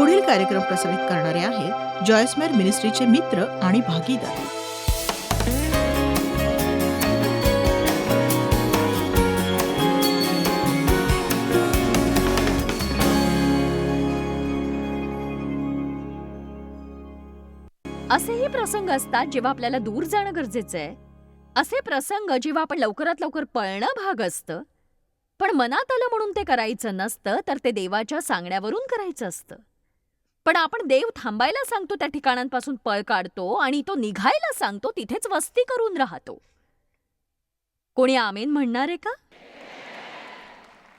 पुढील कार्यक्रम प्रसारित करणारे आहेत जॉयस्मेर मिनिस्ट्रीचे मित्र आणि भागीदार. असेही प्रसंग असतात जेव्हा आपल्याला दूर जाणं गरजेचं आहे. असे प्रसंग जेव्हा आपण लवकरात लवकर पळणं भाग असतं पण मनात आलं म्हणून ते करायचं नसतं तर ते देवाच्या सांगण्यावरून करायचं असतं. पण आपण देव थांबायला सांगतो त्या ठिकाणांपासून पळ काढतो आणि तो निघायला सांगतो तिथेच वस्ती करून राहतो. कोणी आमेन म्हणणार आहे का?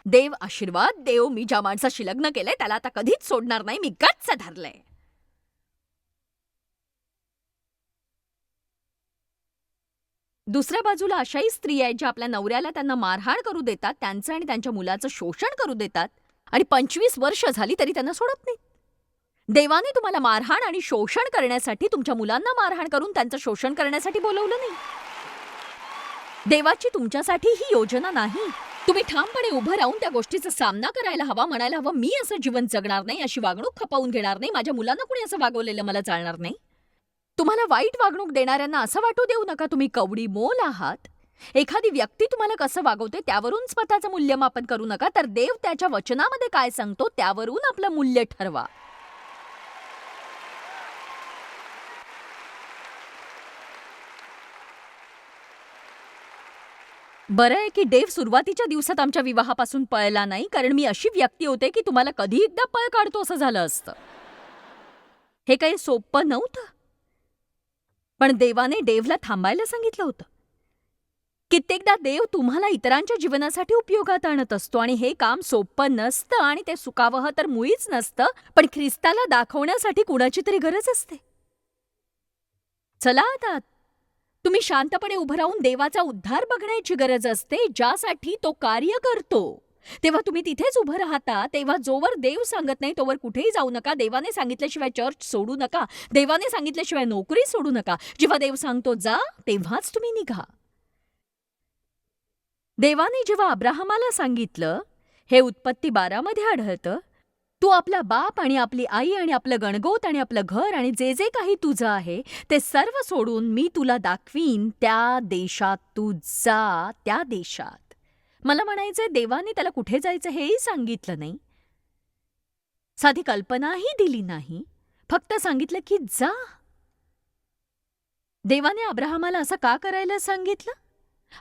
देव आशीर्वाद देव मी ज्या माणसाशी लग्न केलंय त्याला आता कधीच सोडणार नाही मी गच्च धरलंय. दुसऱ्या बाजूला अशाही स्त्रिया आहेत ज्या आपल्या नवऱ्याला त्यांना मारहाण करू देतात त्यांचं आणि त्यांच्या मुलाचं शोषण करू देतात आणि पंचवीस वर्ष झाली तरी त्यांना सोडत नाही. देवाने तुम्हाला मारहाण आणि शोषण करण्यासाठी तुमच्या मुलांना मारहाण करून त्यांचं शोषण करण्यासाठी बोलवलं नाही. देवाची तुमच्यासाठी ही योजना नाही. तुम्ही ठामपणे उभं राहून त्या गोष्टीचा सामना करायला हवा म्हणायला हवं मी असं जीवन जगणार नाही अशी वागणूक खपावून घेणार नाही माझ्या मुलांना कुणी असं वागवलेलं मला चालणार नाही. तुम्हाला वाईट वागणूक देणाऱ्यांना असं वाटू देऊ नका तुम्ही कवडी मोल आहात. एखादी व्यक्ती तुम्हाला कसं वागवते त्यावरून स्वतःचं मूल्यमापन करू नका तर देव त्याच्या वचनामध्ये काय सांगतो त्यावरून आपलं मूल्य ठरवा. बरं आहे की डेव्ह सुरुवातीच्या दिवसात आमच्या विवाहापासून पळला नाही कारण मी अशी व्यक्ती होते की तुम्हाला कधी एकदा पळ काढतो असं झालं असतं. हे काही सोपं नव्हतं. पण देवाने देवला थांबायला सांगितलं होतं. कित्येकदा देव तुम्हाला इतरांच्या जीवनासाठी उपयोगात आणत असतो आणि हे काम सोपं नसतं आणि ते सुकावह तर मुळीच नसतं पण ख्रिस्ताला दाखवण्यासाठी कुणाची तरी गरज असते. चला आता. तुम्ही शांतपणे उभं राहून देवाचा उद्धार बघण्याची गरज असते ज्यासाठी तो कार्य करतो. तेव्हा तुम्ही तिथेच उभं राहता तेव्हा जोवर देव सांगत नाही तोवर कुठेही जाऊ नका. देवाने सांगितल्याशिवाय चर्च सोडू नका. देवाने सांगितल्याशिवाय नोकरी सोडू नका. जेव्हा देव सांगतो जा तेव्हाच तुम्ही निघा. देवाने जेव्हा अब्राहमाला सांगितलं हे उत्पत्ती बारामध्ये आढळतं तू आपला बाप आणि आपली आई आणि आपलं गणगोत आणि आपलं घर आणि जे जे काही तुझं आहे ते सर्व सोडून मी तुला दाखवीन त्या देशात तू जा त्या देशात. मला म्हणायचंय देवाने त्याला कुठे जायचं हेही सांगितलं नाही. साधी कल्पनाही दिली नाही. फक्त सांगितलं की जा. देवाने अब्राहमाला असं का करायला सांगितलं?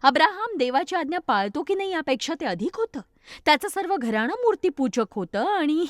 अब्राहम देवाची आज्ञा पाळतो की नाही यापेक्षा ते अधिक होतं. त्याचं सर्व घराणं मूर्तीपूजक होतं आणि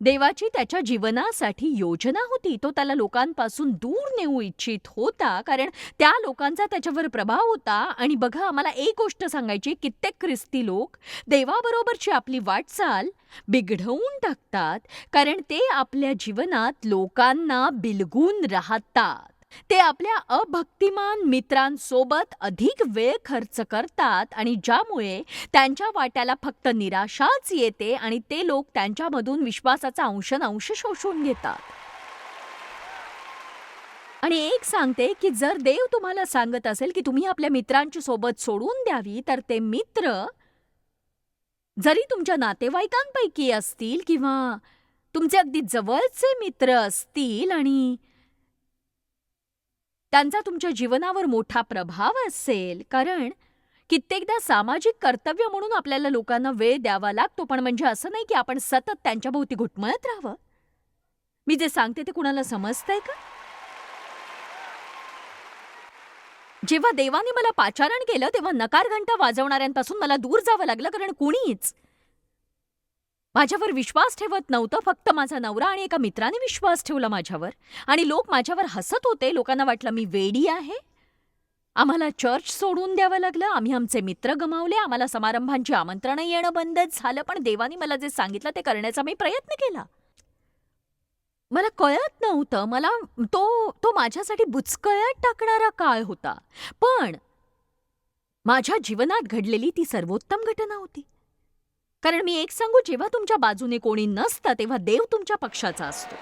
देवाची त्याच्या जीवनासाठी योजना होती. तो त्याला लोकांपासून दूर नेऊ इच्छित होता कारण त्या लोकांचा त्याच्यावर प्रभाव होता. आणि बघा आम्हाला एक गोष्ट सांगायची कित्येक ख्रिस्ती लोक देवाबरोबरची आपली वाटचाल बिघडवून टाकतात कारण ते आपल्या जीवनात लोकांना बिलगून राहतात. ते आपल्या अभक्तिमान मित्रांसोबत अधिक वेळ खर्च करतात आणि ज्यामुळे त्यांच्या वाट्याला फक्त निराशाच येते आणि ते लोक त्यांच्यामधून विश्वासाचा अंशनांश शोषून घेतात. आणि एक सांगते की जर देव तुम्हाला सांगत असेल की तुम्ही आपल्या मित्रांची सोबत सोडून द्यावी तर ते मित्र जरी तुमच्या नातेवाईकांपैकी असतील किंवा तुमचे अगदी जवळचे मित्र असतील आणि त्यांचा तुमच्या जीवनावर मोठा प्रभाव असेल. कारण कित्येकदा सामाजिक कर्तव्य म्हणून आपल्याला लोकांना वेळ द्यावा लागतो पण म्हणजे असं नाही की आपण सतत त्यांच्याभोवती घुटमळत राहावं. मी जे सांगते ते कुणाला समजतंय का? जेव्हा देवाने मला पाचारण केलं तेव्हा नकार घंटा वाजवणाऱ्यांपासून मला दूर जावं लागलं कारण कुणीच माझ्यावर विश्वास ठेवत नव्हतं फक्त माझा नवरा आणि एका मित्राने विश्वास ठेवला माझ्यावर. आणि लोक माझ्यावर हसत होते. लोकांना वाटलं मी वेडी आहे. आम्हाला चर्च सोडून द्यावं लागलं. आम्ही आमचे मित्र गमावले. आम्हाला समारंभांची आमंत्रणं येणं बंदच झालं. पण देवाने मला जे सांगितलं ते करण्याचा मी प्रयत्न केला. मला कळत नव्हतं. मला तो तो माझ्यासाठी बुचकळ्यात टाकणारा काळ होता. पण माझ्या जीवनात घडलेली ती सर्वोत्तम घटना होती. कारण मी एक सांगू जेव्हा तुमच्या बाजूने कोणी नसतं तेव्हा देव तुमच्या पक्षाचा असतो.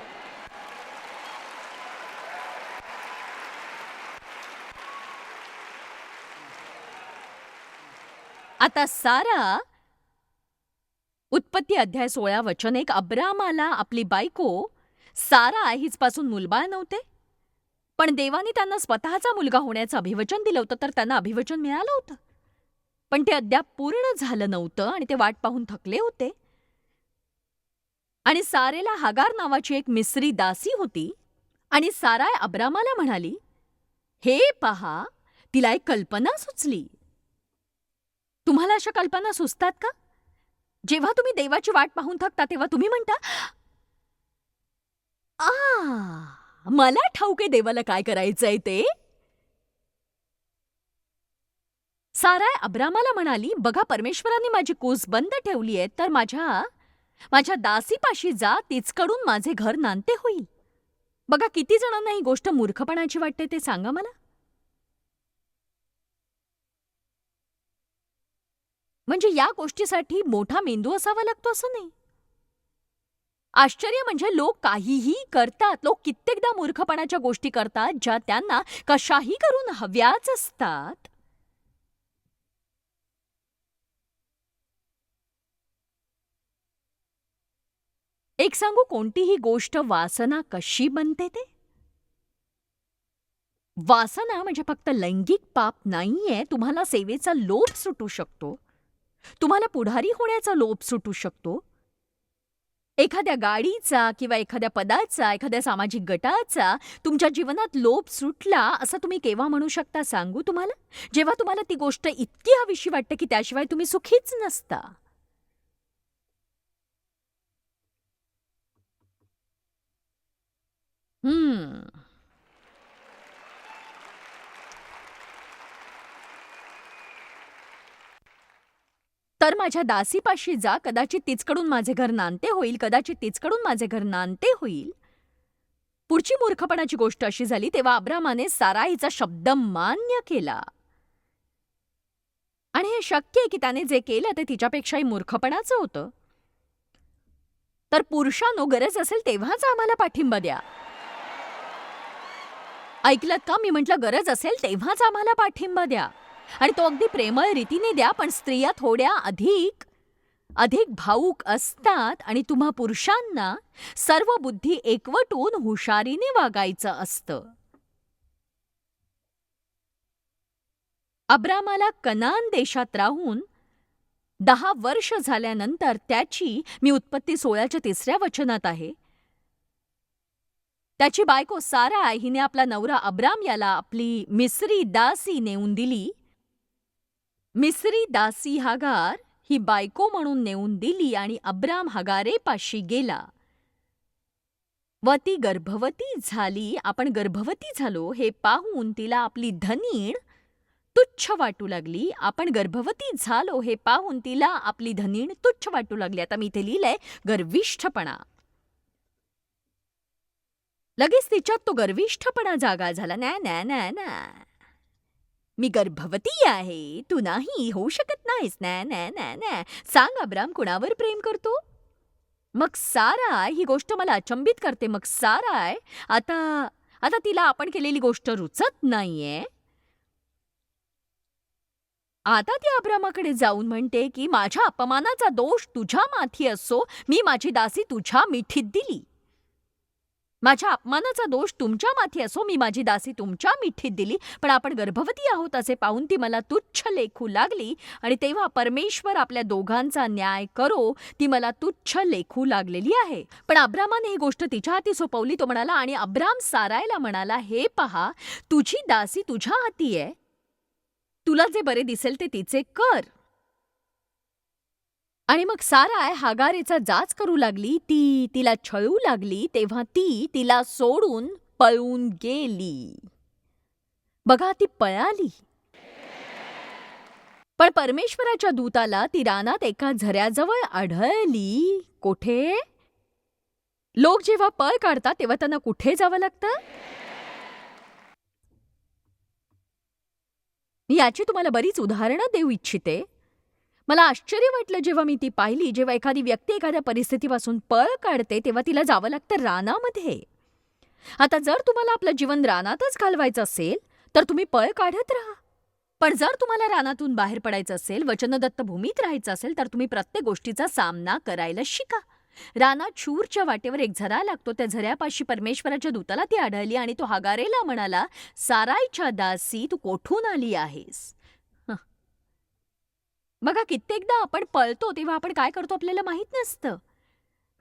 आता सारा उत्पत्ती अध्याय सोळा वचन एक अब्रामाला आपली बायको सारा हिचपासून मुलबाळ नव्हते. पण देवाने त्यांना स्वतःचा मुलगा होण्याचं अभिवचन दिलं होतं तर त्यांना अभिवचन मिळालं होतं. पण ते अद्याप पूर्ण झालं नव्हतं आणि ते वाट पाहून थकले होते. आणि सारेला हागार नावाची एक मिसरी दासी होती आणि साराय अब्रामाला म्हणाली हे पहा तिला एक कल्पना सुचली. तुम्हाला अशा कल्पना सुचतात का? जेव्हा तुम्ही देवाची वाट पाहून थकता तेव्हा तुम्ही म्हणता आ मला ठाऊक आहे देवाला काय करायचंय ते. साराय अब्रामाला म्हणाली बघा परमेश्वराने माझी कूस बंद ठेवली आहे तर माझ्या माझ्या दासीपाशी जा तिचकडून माझे घर नांदते होईल. बघा किती जणांना ही गोष्ट मूर्खपणाची वाटते ते सांगा मला. म्हणजे या गोष्टीसाठी मोठा मेंदू असावा लागतो असं नाही. आश्चर्य म्हणजे लोक काहीही करतात लोक कित्येकदा मूर्खपणाच्या गोष्टी करतात ज्या त्यांना कशाही करून हव्याच असतात. एक सांगू कोणतीही गोष्ट वासना कशी बनते ते? वासना म्हणजे फक्त लैंगिक पाप नाहीये तुम्हाला सेवेचा लोभ सुटू शकतो. तुम्हाला पुढारी होण्याचा लोभ सुटू शकतो. एखाद्या गाडीचा किंवा एखाद्या पदाचा एखाद्या सामाजिक गटाचा तुमच्या जीवनात लोभ सुटला असं तुम्ही केव्हा म्हणू शकता सांगू तुम्हाला? जेव्हा तुम्हाला ती गोष्ट इतकी हवीशी वाटते की त्याशिवाय तुम्ही सुखीच नसता. Hmm. तर माझ्या दासीपाशी जा कदाचित तिचकडून माझे घर नांदते होईल कदाचित तिचकडून माझे घर नांदते होईल. पुढची मूर्खपणाची गोष्ट अशी झाली तेव्हा अब्रामाने साराईचा शब्द मान्य केला. आणि हे शक्य आहे की त्याने जे केलं ते तिच्यापेक्षाही मूर्खपणाचं होतं. तर पुरुषांनो गरज असेल तेव्हाच आम्हाला पाठिंबा द्या. ऐकलत का? मी म्हटलं गरज असेल तेव्हाच आम्हाला पाठिंबा द्या. आणि तो अगदी प्रेमळ रीतीने द्या पण स्त्रिया थोड्या अधिक अधिक भाऊक असतात आणि तुम्हा पुरुषांना सर्व बुद्धी एकवटून हुशारीने वागायचं असतं. अब्रामाला कनान देशात राहून दहा वर्ष झाल्यानंतर त्याची मी उत्पत्ती सोळ्याच्या तिसऱ्या वचनात आहे त्याची बायको सारा हिने आपला नवरा अब्राम याला आपली मिसरी दासी नेऊन दिली. मिसरी दासी हागार ही बायको म्हणून नेऊन दिली आणि अब्राम हगारेपाशी गेला. व ती गर्भवती झाली आपण गर्भवती झालो हे पाहून तिला आपली धनीण तुच्छ वाटू लागली. आपण गर्भवती झालो हे पाहून तिला आपली धनीण तुच्छ वाटू लागली. आता मी इथे लिहिलंय गर्विष्ठपणा. लगेच तिच्यात तो गर्विष्ठपणा जागा झाला. ना ना ना ना. मी गर्भवती आहे. तू नाही होऊ शकत नाहीस. ना ना ना ना. सांग अब्राम कुणावर प्रेम करतो? मग साराय ही गोष्ट मला अचंबित करते. मग साराय आता आता तिला आपण केलेली गोष्ट रुचत नाहीये. आता ती अब्रामाकडे जाऊन म्हणते की माझ्या अपमानाचा दोष तुझ्या माथी असो. मी माझी दासी तुझ्या मिठीत दिली. माझ्या अपमानाचा दोष तुमच्या माथी असो मी माझी दासी तुमच्या मिठीत दिली पण आपण गर्भवती आहोत असे पाहून ती मला तुच्छ लेखू लागली आणि तेव्हा परमेश्वर आपल्या दोघांचा न्याय करो ती मला तुच्छ लेखू लागलेली आहे. पण अब्रामाने ही गोष्ट तिच्या हाती सोपवली तो म्हणाला आणि अब्राम सारायला म्हणाला हे पहा तुझी दासी तुझ्या हाती आहे. तुला जे बरे दिसेल ते तिचे कर. आणि मग साराय हागारेचा जाच करू लागली ती तिला छळू लागली तेव्हा ती तिला सोडून पळून गेली. बघा ती पळाली. पण परमेश्वराच्या दूताला ती रानात एका झऱ्याजवळ आढळली. कोठे? लोक जेव्हा पळ काढतात तेव्हा त्यांना कुठे जावं लागतं? मी याची तुम्हाला बरीच उदाहरणं देऊ इच्छिते. मला आश्चर्य वाटलं जेव्हा मी ती पाहिली. जेव्हा एखादी व्यक्ती एखाद्या परिस्थितीपासून पळ काढते तेव्हा तिला जावं लागतं रानामध्ये. आता जर तुम्हाला आपलं जीवन रानातच घालवायचं असेल तर तुम्ही पळ काढत राहा. पण जर तुम्हाला रानातून बाहेर पडायचं असेल वचनदत्त भूमीत राहायचं असेल तर तुम्ही प्रत्येक गोष्टीचा सामना करायला शिका. रानात शूरच्या वाटेवर एक झरा लागतो. त्या झऱ्यापाशी परमेश्वराच्या दूताला ती आढळली आणि तो हागारेला म्हणाला सारायच्या दासी तू कोठून आली आहेस? बघा कित्येकदा आपण पळतो तेव्हा आपण काय करतो आपल्याला माहीत नसतं.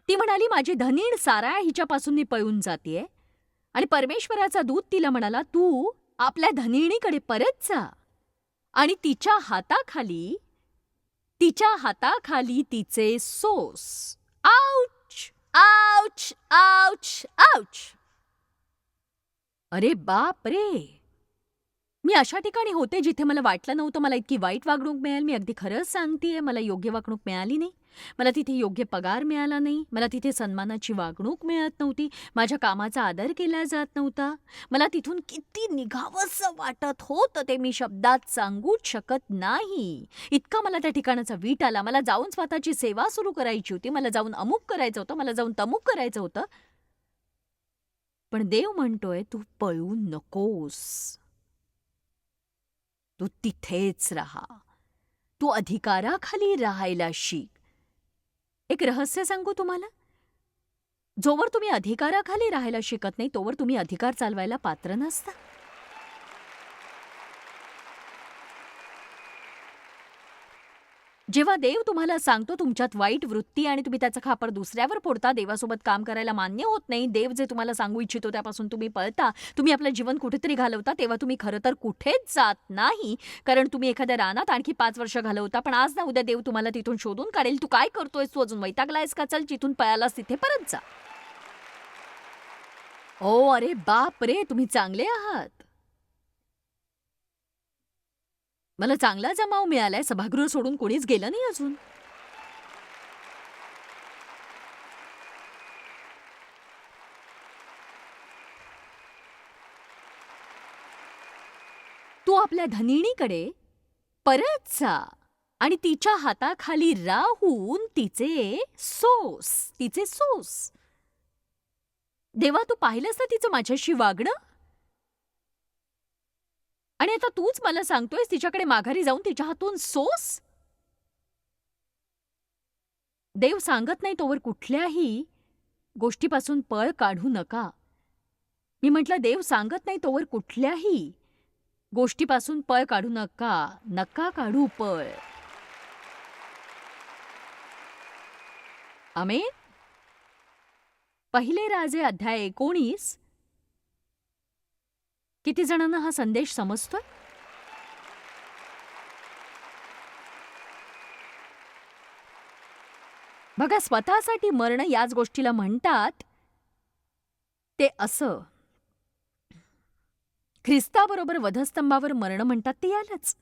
ती म्हणाली माझी धनीण सारा हिच्यापासून मी पळून जाते आणि परमेश्वराचा दूत तिला म्हणाला तू आपल्या धनिणीकडे परत जा आणि तिच्या हाताखाली तिच्या हाताखाली तिचे सोस. Ouch ouch ouch ouch. अरे बाप रे मी अशा ठिकाणी होते जिथे मला वाटलं नव्हतं मला इतकी वाईट वागणूक मिळेल. मी अगदी खरंच सांगतेय मला योग्य वागणूक मिळाली नाही. मला तिथे योग्य पगार मिळाला नाही. मला तिथे सन्मानाची वागणूक मिळत नव्हती. माझ्या कामाचा आदर केला जात नव्हता. मला तिथून किती निघावंसं वाटत होतं ते मी शब्दात सांगूच शकत नाही. इतका मला त्या ठिकाणाचा वीट आला. मला जाऊन स्वतःची सेवा सुरू करायची होती. मला जाऊन अमुक करायचं होतं. मला जाऊन तमुक करायचं होतं. पण देव म्हणतोय तू पळू नकोस. तू तिथेच राहा. तू अधिकाराखाली राहायला शिक. एक रहस्य सांगू तुम्हाला? जोवर तुम्ही अधिकाराखाली राहायला शिकत नाही तोवर तुम्ही अधिकार चालवायला पात्र नसता. जेव्हा देव तुम्हाला सांगतो तुमच्यात वाईट वृत्ती आणि तुम्ही त्याचा खापर दुसऱ्यावर फोडता देवासोबत काम करायला मान्य होत नाही देव जे तुम्हाला सांगू इच्छितो त्यापासून तुम्ही पळता तुम्ही आपलं जीवन कुठेतरी घालवता तेव्हा तुम्ही खरं तर कुठेच जात नाही. कारण तुम्ही एखाद्या रानात आणखी पाच वर्ष घालवता पण आज ना उद्या देव तुम्हाला तिथून शोधून काढेल. तू काय करतोयस? तू अजून वैतागलायस का? चल जिथून पळालास तिथे परत जा. ओ अरे बाप रे तुम्ही चांगले आहात. मला चांगला जमाव मिळालाय. सभागृह सोडून कोणीच गेलं नाही अजून. तू आपल्या धनिणीकडे परत जा आणि तिच्या हाताखाली राहून तिचे सोस तिचे सोस. देवा तू पाहिलंस ना तिचं माझ्याशी वागणं? आणि आता तूच मला सांगतोयस तिच्याकडे माघारी जाऊन तिच्या हातून सोस? देव सांगत नाही तोवर कुठल्याही गोष्टीपासून पळ काढू नका. मी म्हटलं देव सांगत नाही तोवर कुठल्याही गोष्टीपासून पळ काढू नका नका काढू पळ. अमे पहिले राजे अध्याय एकोणीस किती जणांना हा संदेश समजतोय? बघा स्वतःसाठी मरण याच गोष्टीला म्हणतात. ते असं. ख्रिस्ताबरोबर वधस्तंभावर मरण म्हणतात ते यालाच.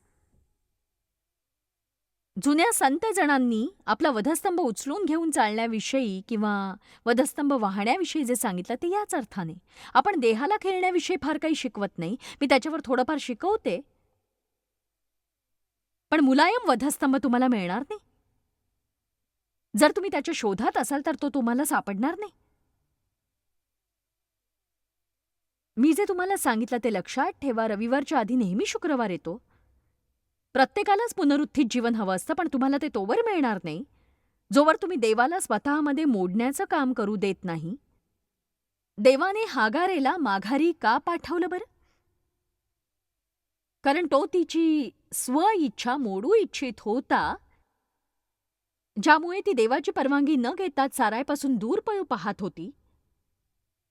जुन्या संतजणांनी आपला वधस्तंभ उचलून घेऊन चालण्याविषयी किंवा वधस्तंभ वाहण्याविषयी जे सांगितलं ते याच अर्थाने. आपण देहाला खेळण्याविषयी फार काही शिकवत नाही. मी त्याच्यावर थोडंफार शिकवते. पण मुलायम वधस्तंभ तुम्हाला मिळणार नाही. जर तुम्ही त्याच्या शोधात असाल तर तो तुम्हाला सापडणार नाही. मी जे तुम्हाला सांगितलं ते लक्षात ठेवा. रविवारच्या आधी नेहमी शुक्रवार येतो. प्रत्येकालाच पुनरुत्थित जीवन हवं असतं पण तुम्हाला ते तोवर मिळणार नाही. जोवर तुम्ही देवाला स्वतःमध्ये मोडण्याचं काम करू देत नाही. देवाने हागारेला माघारी का पाठवलं बरं? कारण तो तिची स्व इच्छा मोडू इच्छित होता ज्यामुळे ती देवाची परवानगी न घेता चारायपासून दूर पळू पाहत होती.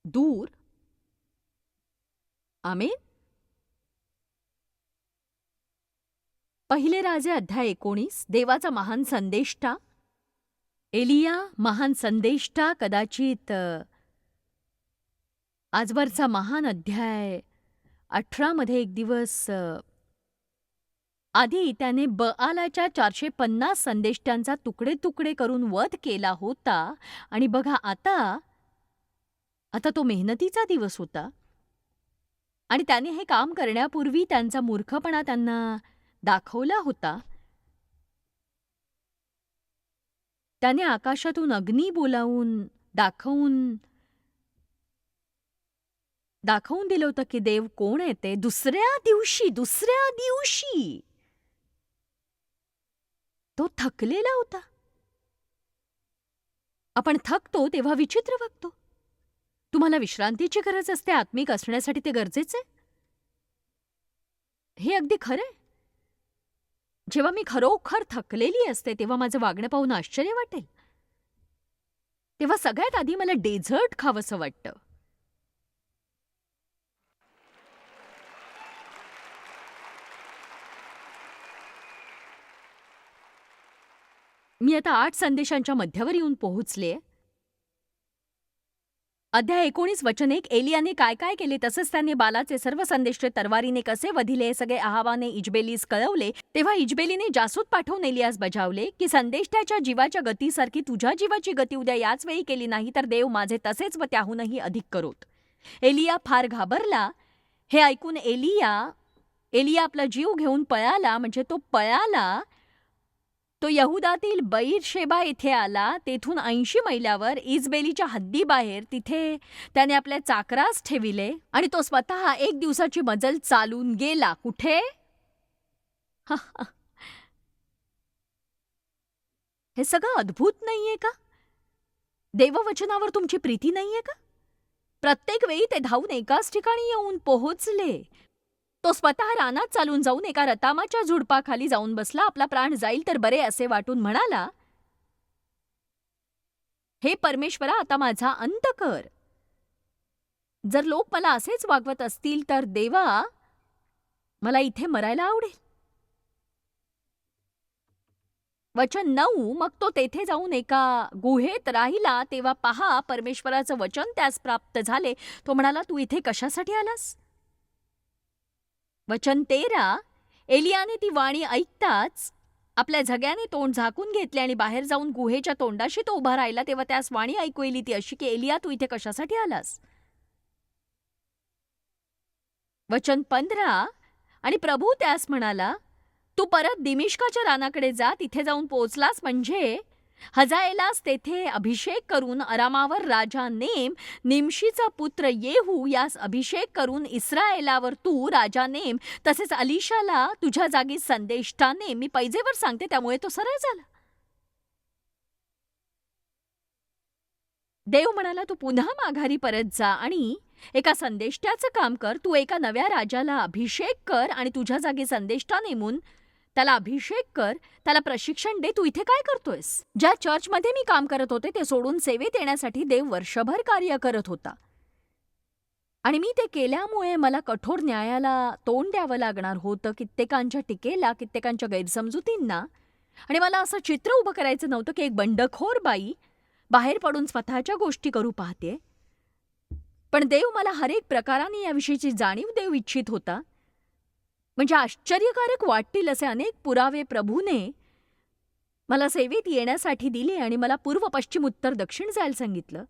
दूर? आमेन? पहिले राजे अध्याय एकोणीस देवाचा महान संदेष्टा. एलिया महान संदेष्टा कदाचित आजवरचा महान अध्याय अठरामध्ये एक दिवस आधी त्याने बआलाच्या चारशे पन्नास संदेष्टांचा तुकडे तुकडे करून वध केला होता आणि बघा आता आता तो मेहनतीचा दिवस होता. आणि त्याने हे काम करण्यापूर्वी त्यांचा मूर्खपणा त्यांना दाखवला होता. त्याने आकाशातून अग्नी बोलावून दाखवून दाखवून दिलं होतं की देव कोण आहे ते? दुसऱ्या दिवशी दुसऱ्या दिवशी. तो थकलेला होता. आपण थकतो तेव्हा विचित्र वागतो. तुम्हाला विश्रांतीची गरज असते आत्मिक असण्यासाठी ते गरजेचे? हे अगदी खरंय जेव्हा मी खरोखर थकलेली असते तेव्हा माझं वागणं पाहून आश्चर्य वाटेल. तेव्हा सगळ्यात आधी मला डेझर्ट खावंसं वाटतं. मी आता आठ संदेशांच्या मध्यावर येऊन पोहोचले अध्याय एकोणीस वचन एक एलियाने काय काय केले? तसंच त्याने बालाचे सर्व संदेशचे तरवारीने कसे वधिले? हे सगळे अहावाने इजबेलीस कळवले. तेव्हा इजबेलीने जासूद पाठवून एलियास बजावले की संदेष्टाच्या जीवाच्या गतीसारखी तुझ्या जीवाची गती उद्या याच वेळी केली नाही तर देव माझे तसेच व त्याहूनही अधिक करोत. एलिया फार घाबरला. हे ऐकून एलिया एलिया आपला जीव घेऊन पळाला म्हणजे तो पळाला तो यहुदातील बैरशेबा येथे आला. तेथून ऐंशी मैलावर इजबेलीच्या हद्दीबाहेर तिथे त्याने आपल्या चाकरास ठेविले आणि तो स्वतः एक दिवसाची मजल चालून गेला. कुठे? हे सगळं अद्भुत नाहीये का? देववचनावर तुमची प्रीती नाहीये का? प्रत्येक वेळी ते धावून एकाच ठिकाणी येऊन पोहोचले. तो स्वतः रानात चालून जाऊन एका रतामाच्या झुडपाखाली जाऊन बसला. आपला प्राण जाईल तर बरे असे वाटून म्हणाला हे परमेश्वरा आता माझा अंत कर. जर लोक मला असेच वागवत असतील तर देवा मला इथे मरायला आवडेल. वचन नऊ मग तो तेथे जाऊन एका गुहेत राहिला. तेव्हा पहा परमेश्वराचं वचन त्यास प्राप्त झाले. तो म्हणाला तू इथे कशासाठी आलास? वचन तेरा एलियाने ती वाणी ऐकताच आपल्या झग्याने तोंड झाकून घेतले आणि बाहेर जाऊन गुहेच्या तोंडाशी तो उभा राहिला तेव्हा त्यास वाणी ऐकू येली ती अशी की एलिया तू इथे कशासाठी आलास? वचन पंधरा आणि प्रभू त्यास म्हणाला तू परत दिमिष्काच्या रानाकडे जा तिथे जाऊन पोचलास म्हणजे हजाएलास तेथे अभिषेक करून अरामावर राजा नेम निमशीचा पुत्र येहू यास अभिषेक करून इस्राएलावर तू राजा नेम तसेच अलिशाला तुझ्या जागी संदेष्टाने मी पैजेवर सांगते त्यामुळे तो सरळ झाला. देव म्हणाला तू पुन्हा माघारी परत जा आणि एका संदेष्ट्याचं काम कर. तू एका नव्या राजाला अभिषेक कर आणि तुझ्या जागी संदेष्टा नेमून त्याला अभिषेक कर त्याला प्रशिक्षण दे तू इथे काय करतोयस? ज्या चर्चमध्ये मी काम करत होते ते सोडून सेवेत येण्यासाठी देव वर्षभर कार्य करत होता. आणि मी ते केल्यामुळे मला कठोर न्यायाला तोंड द्यावं लागणार होतं कित्येकांच्या टीकेला कित्येकांच्या गैरसमजुतींना. आणि मला असं चित्र उभं करायचं नव्हतं की एक बंडखोर बाई बाहेर पडून स्वतःच्या गोष्टी करू पाहते पण देव मला हरेक प्रकाराने याविषयीची जाणीव देऊ इच्छित होता. म्हणजे आश्चर्यकारक वाटतील असे अनेक पुरावे प्रभूने मला सेवेत येण्यासाठी दिले आणि मला पूर्व पश्चिम उत्तर दक्षिण जायला सांगितलं.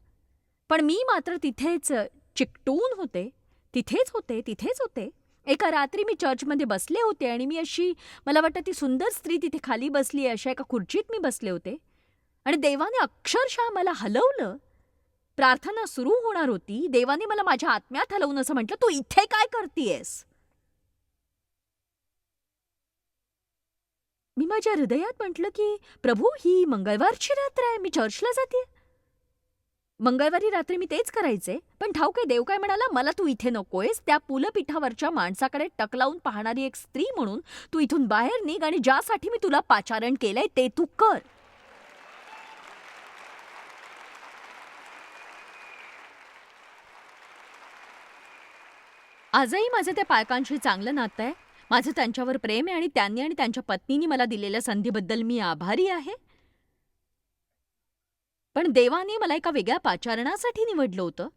पण मी मात्र तिथेच चिकटून होते. तिथेच होते तिथेच होते. एका रात्री मी चर्चमध्ये बसले होते आणि मी अशी मला वाटतं ती सुंदर स्त्री तिथे खाली बसली अशा एका खुर्चीत मी बसले होते. आणि देवाने अक्षरशः मला हलवलं. प्रार्थना सुरू होणार होती. देवाने मला माझ्या आत्म्यात हलवून असं म्हटलं तू इथे काय करतीयस? मी माझ्या हृदयात म्हटलं की प्रभू ही मंगळवारची रात्र आहे. मी चर्चला जाते. मंगळवारी रात्री मी तेच करायचे. पण ठाऊक आहे देव काय म्हणाला मला तू इथे नकोयस. त्या पुलपीठावरच्या माणसाकडे टक लावून पाहणारी एक स्त्री म्हणून तू इथून बाहेर निघ आणि ज्यासाठी मी तुला पाचारण केलंय ते तू कर. आजही माझं त्या पायकांशी चांगलं नातं आहे. माझं त्यांच्यावर प्रेम आहे आणि त्यांनी आणि त्यांच्या पत्नीनी मला दिलेल्या संधीबद्दल मी आभारी आहे. पण देवाने मला एका वेगळ्या पाचारणासाठी निवडलं होतं.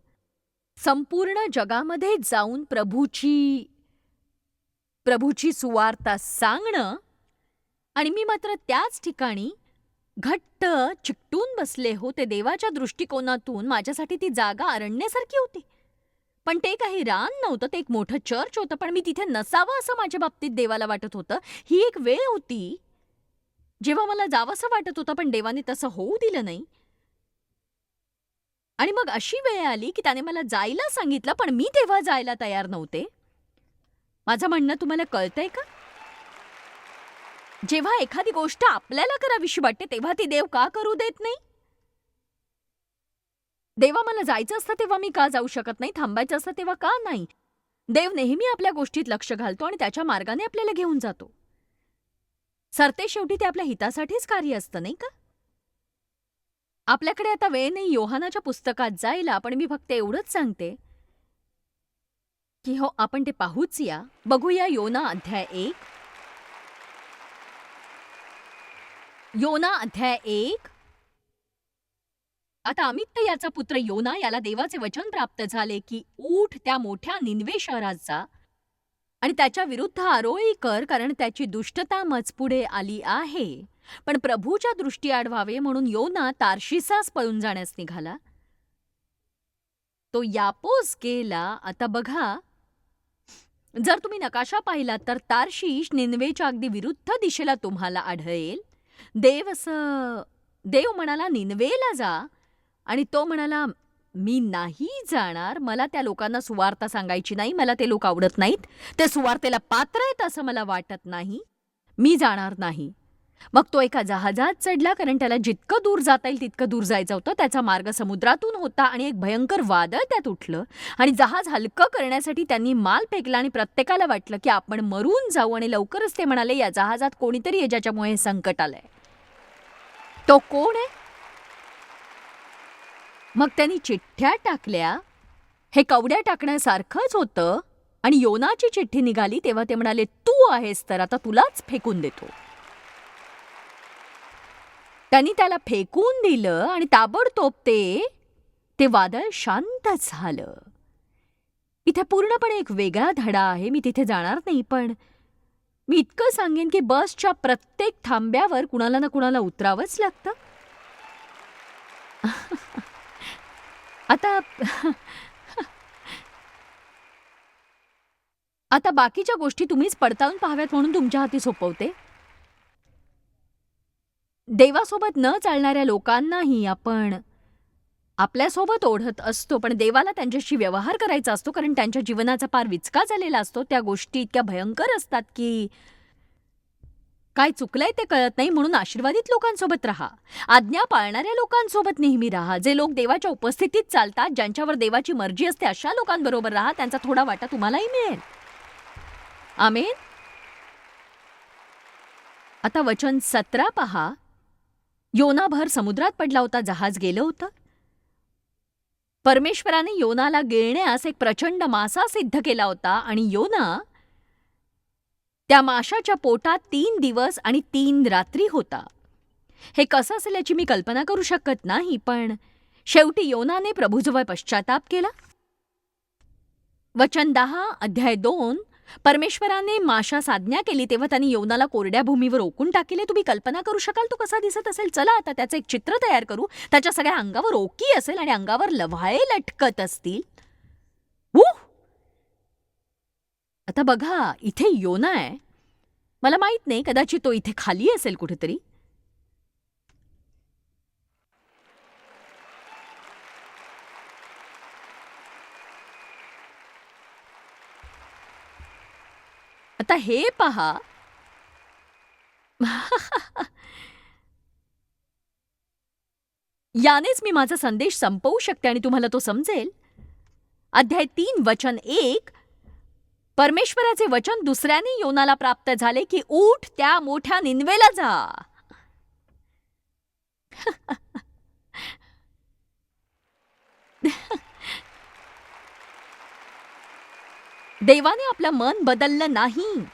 संपूर्ण जगामध्ये जाऊन प्रभूची प्रभूची सुवार्ता सांगणं आणि मी मात्र त्याच ठिकाणी घट्ट चिकटून बसले होते. देवाच्या दृष्टिकोनातून माझ्यासाठी ती जागा अरण्यासारखी होती. पण ते काही रान नव्हतं ते एक मोठं चर्च होतं पण मी तिथे नसावं असं माझ्या बाबतीत देवाला वाटत होतं. ही एक वेळ होती जेव्हा मला जावंसं वाटत होतं पण देवाने तसं होऊ दिलं नाही. आणि मग अशी वेळ आली की त्याने मला जायला सांगितलं पण मी तेव्हा जायला तयार नव्हते. माझं म्हणणं तुम्हाला कळतंय का? जेव्हा एखादी गोष्ट आपल्याला करावीशी वाटते तेव्हा ती देव का करू देत नाही? देवा मला जायचं असतं तेव्हा मी का जाऊ शकत नाही? थांबायचं असतं तेव्हा का नाही? देव नेहमी आपल्या गोष्टीत लक्ष घालतो आणि त्याच्या मार्गाने आपल्याला घेऊन जातो. सरते शेवटी ते आपल्या हितासाठीच कार्य असतं नाही का? आपल्याकडे आता वेळ नाही योहानाच्या पुस्तकात जायला पण मी फक्त एवढंच सांगते की हो आपण ते पाहूच या. बघूया योना अध्याय एक. योना अध्याय एक. आता अमित्त याचा पुत्र योना याला देवाचे वचन प्राप्त झाले की ऊठ त्या मोठ्या निनवे शहरात जा आणि त्याच्या विरुद्ध आरोळी कर कारण त्याची दुष्टता मजपुढे आली आहे. पण प्रभूच्या दृष्टी आडवावे म्हणून योना तारशिसास पळून जाण्यास निघाला. तो यापोस गेला. आता बघा जर तुम्ही नकाशा पाहिलात तर तारशीश निनवेच्या अगदी विरुद्ध दिशेला तुम्हाला आढळेल. देव असं देव म्हणाला निनवेला जा. आणि तो म्हणाला मी नाही जाणार. मला त्या लोकांना सुवार्ता सांगायची नाही. मला ते लोक आवडत नाहीत. ते सुवार्तेला पात्र आहेत असं मला वाटत नाही. मी जाणार नाही. मग तो एका जहाजात चढला कारण त्याला जितकं दूर जाता येईल तितकं दूर जायचं होतं. त्याचा मार्ग समुद्रातून होता आणि एक भयंकर वादळ त्यात उठलं. आणि जहाज हलकं करण्यासाठी त्यांनी माल फेकला आणि प्रत्येकाला वाटलं की आपण मरून जाऊ आणि लवकरच ते म्हणाले या जहाजात कोणीतरी आहे ज्याच्यामुळे हे संकट आलंय. तो कोण आहे? मग त्यांनी चिठ्ठ्या टाकल्या. हे कवड्या टाकण्यासारखंच होतं आणि योनाची चिठ्ठी निघाली तेव्हा ते म्हणाले तू आहेस तर आता तुलाच फेकून देतो. त्यांनी त्याला फेकून दिलं आणि ताबडतोब ते ते वादळ शांत झालं. इथे पूर्णपणे एक वेगळा धडा आहे मी तिथे जाणार नाही पण मी इतकं सांगेन की बसच्या प्रत्येक थांब्यावर कुणाला ना कुणाला उतरावंच लागतं. आता आता बाकीच्या गोष्टी तुम्हीच पडताळून पाहाव्यात म्हणून तुमच्या हाती सोपवते. देवासोबत न चालणाऱ्या लोकांनाही आपण आपल्यासोबत ओढत असतो पण देवाला त्यांच्याशी व्यवहार करायचा असतो कारण त्यांच्या जीवनाचा पार विचका झालेला असतो. त्या गोष्टी इतक्या भयंकर असतात की काय चुकलंय ते कळत नाही म्हणून आशीर्वादित लोकांसोबत राहा. आज्ञा पाळणाऱ्या लोकांसोबत नेहमी राहा. जे लोक देवाच्या उपस्थितीत चालतात ज्यांच्यावर देवाची मर्जी असते अशा लोकांबरोबर राहा. त्यांचा थोडा वाटा तुम्हालाही मिळेल. आमेन. आता वचन सतरा पहा. योनाभर समुद्रात पडला होता जहाज गेलं होतं. परमेश्वराने योनाला गिळण्यास एक प्रचंड मासा सिद्ध केला होता आणि योना त्या माशाच्या पोटात तीन दिवस आणि तीन रात्री होता. हे कसं असेल याची मी कल्पना करू शकत नाही पण शेवटी योनाने प्रभूजवळ पश्चाताप केला. वचन दहा अध्याय दोन. परमेश्वराने माशा साधण्या केली तेव्हा त्यांनी योनाला कोरड्या भूमीवर ओकून टाकले. तुम्ही कल्पना करू शकाल तो कसा दिसत असेल? चला आता त्याचं एक चित्र तयार करू. त्याच्या सगळ्या अंगावर ओकी असेल आणि अंगावर लव्हाळे लटकत असतील. उह! आता बघा इथे योना आहे. मला माहीत नाही कदाचित तो इथे खाली असेल कुठेतरी. आता हे पहा. यानेच मी माझा संदेश संपवू शकते आणि तुम्हाला तो समजेल. अध्याय तीन वचन एक परमेश्वराचे वचन दुसऱ्याने योनाला प्राप्त झाले की ऊठ त्या मोठ्या निनवेला जा. देवाने आपलं मन बदललं नाही.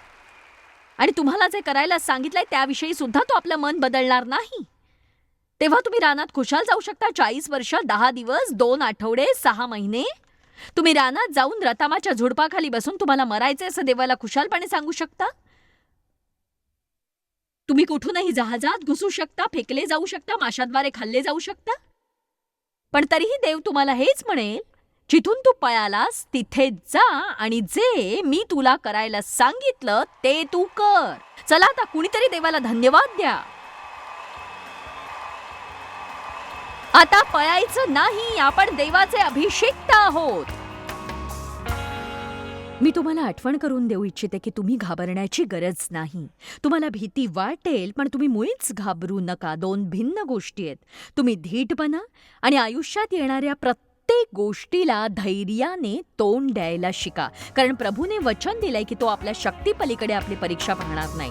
आणि तुम्हाला जे करायला सांगितलंय त्याविषयी सुद्धा तो आपलं मन बदलणार नाही. तेव्हा तुम्ही रानात खुशाल जाऊ शकता. चाळीस वर्ष दहा दिवस दोन आठवडे सहा महिने. तुम्ही रानात जाऊन रतामाच्या झुडपाखाली बसून तुम्हाला मरायचे असं देवाला खुशालपणे सांगू शकता? तुम्ही कुठूनही जहाजात घुसू शकता फेकले जाऊ शकता माशाद्वारे खाल्ले जाऊ शकता. पण तरीही देव तुम्हाला हेच म्हणेल जिथून तू पळालास तिथे जा आणि जे मी तुला करायला सांगितलं ते तू कर. चला आता कुणीतरी देवाला धन्यवाद द्या. आता पळायचं नाही आपण देवाचे अभिषिक्त आहोत. मी तुम्हाला आठवण करून देऊ इच्छिते की तुम्ही घाबरण्याची गरज नाही. तुम्हाला भीती वाटेल पण तुम्ही मुळीच घाबरू नका. दोन भिन्न गोष्टी आहेत. तुम्ही धीट बना आणि आयुष्यात येणाऱ्या प्रत्येक गोष्टीला धैर्याने तोंड द्यायला शिका. कारण प्रभूने वचन दिलंय की तो आपल्या शक्तीपलीकडे आपली परीक्षा पाहणार नाही.